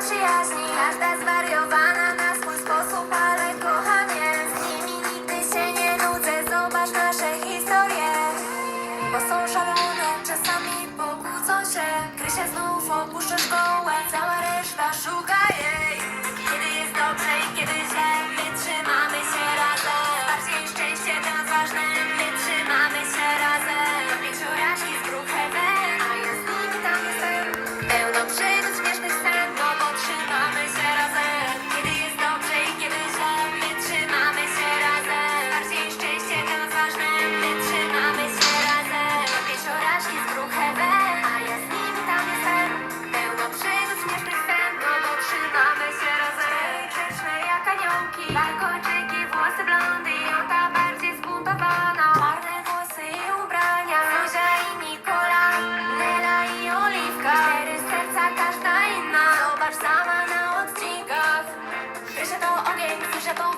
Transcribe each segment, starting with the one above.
przyjaźni Każda zwariowana na swój sposób Ale kochanie, z nimi nigdy się nie nudzę. Zobacz nasze historie Bo są szalone, czasami pokłócą się. Gry się znów opuszczę szkołę então alguém que seja tão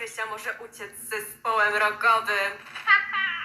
Krysia może uciec z zespołem rockowym.